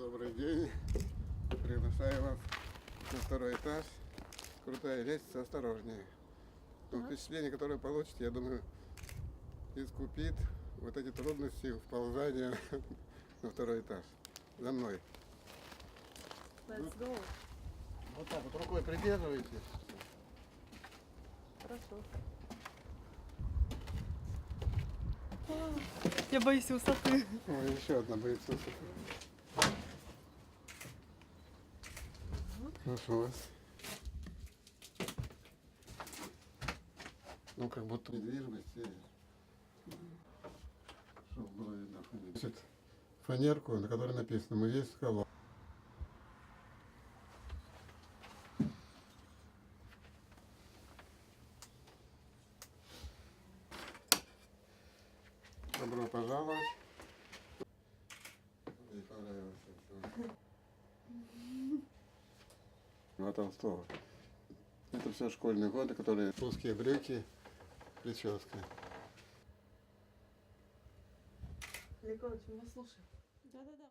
Добрый день. Приглашаю вас на второй этаж. Крутая лестница, осторожнее. Но впечатление, которое получите, я думаю, искупит вот эти трудности вползания на второй этаж. За мной. Let's go. Вот так вот рукой придерживайте. Хорошо. Я боюсь высоты. Ой, еще одна боится. Прошу вас. Ну, как будто недвижимость. Чтобы было видно фанерку. Значит, фанерку, на которой написано «Мы есть скала». Добро пожаловать. Ну, Толстого. Это все школьные годы, которые узкие брюки, прическа. Николаевич, меня слушай. Да-да-да.